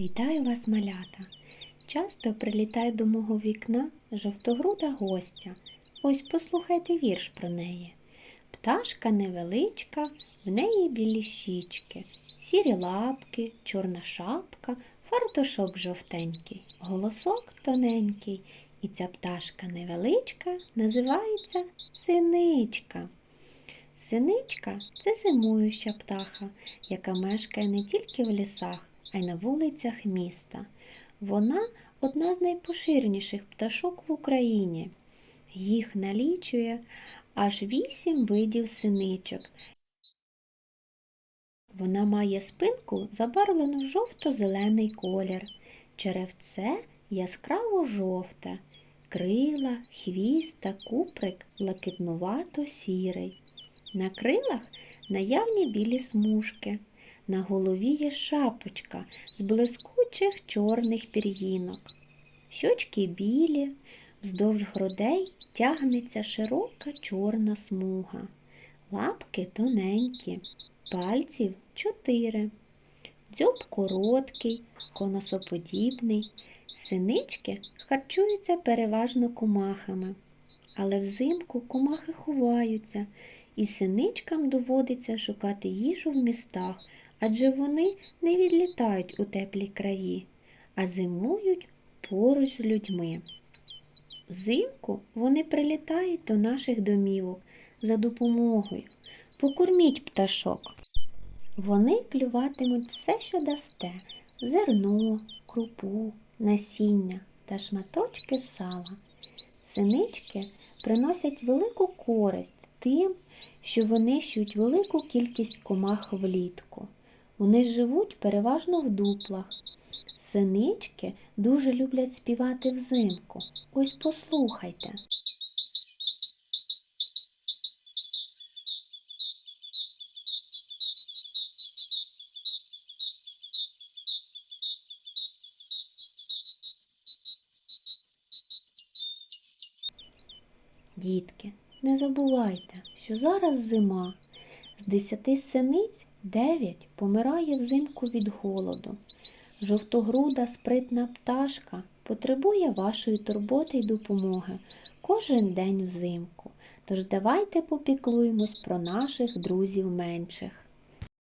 Вітаю вас, малята! Часто прилітає до мого вікна жовтогруда гостя. Ось послухайте вірш про неї. Пташка невеличка, в неї білі щічки, сірі лапки, чорна шапка, фартушок жовтенький, голосок тоненький. І ця пташка невеличка називається синичка. Синичка це зимуюча птаха, яка мешкає не тільки в лісах, а й на вулицях міста. Вона одна з найпоширеніших пташок в Україні. Їх налічує аж вісім видів синичок. Вона має спинку забарвлену в жовто-зелений колір, черевце яскраво жовте, крила, хвіст та куприк блакитнувато-сірий. На крилах наявні білі смужки. На голові є шапочка з блискучих чорних пір'їнок. Щочки білі, вздовж грудей тягнеться широка чорна смуга. Лапки тоненькі, пальців чотири. Дзьоб короткий, коносоподібний. Синички харчуються переважно комахами, але взимку комахи ховаються, і синичкам доводиться шукати їжу в містах, адже вони не відлітають у теплі краї, а зимують поруч з людьми. Взимку вони прилітають до наших домівок за допомогою. Покорміть пташок. Вони клюватимуть все, що дасте зерно, крупу, насіння та шматочки сала. Синички приносять велику користь тим, що винищують велику кількість комах влітку. Вони живуть переважно в дуплах. Синички дуже люблять співати взимку. Ось послухайте. Дітки, не забувайте, що зараз зима. З десяти синиць дев'ять помирає взимку від голоду. Жовтогруда спритна пташка потребує вашої турботи й допомоги кожен день взимку. Тож давайте попіклуємось про наших друзів менших.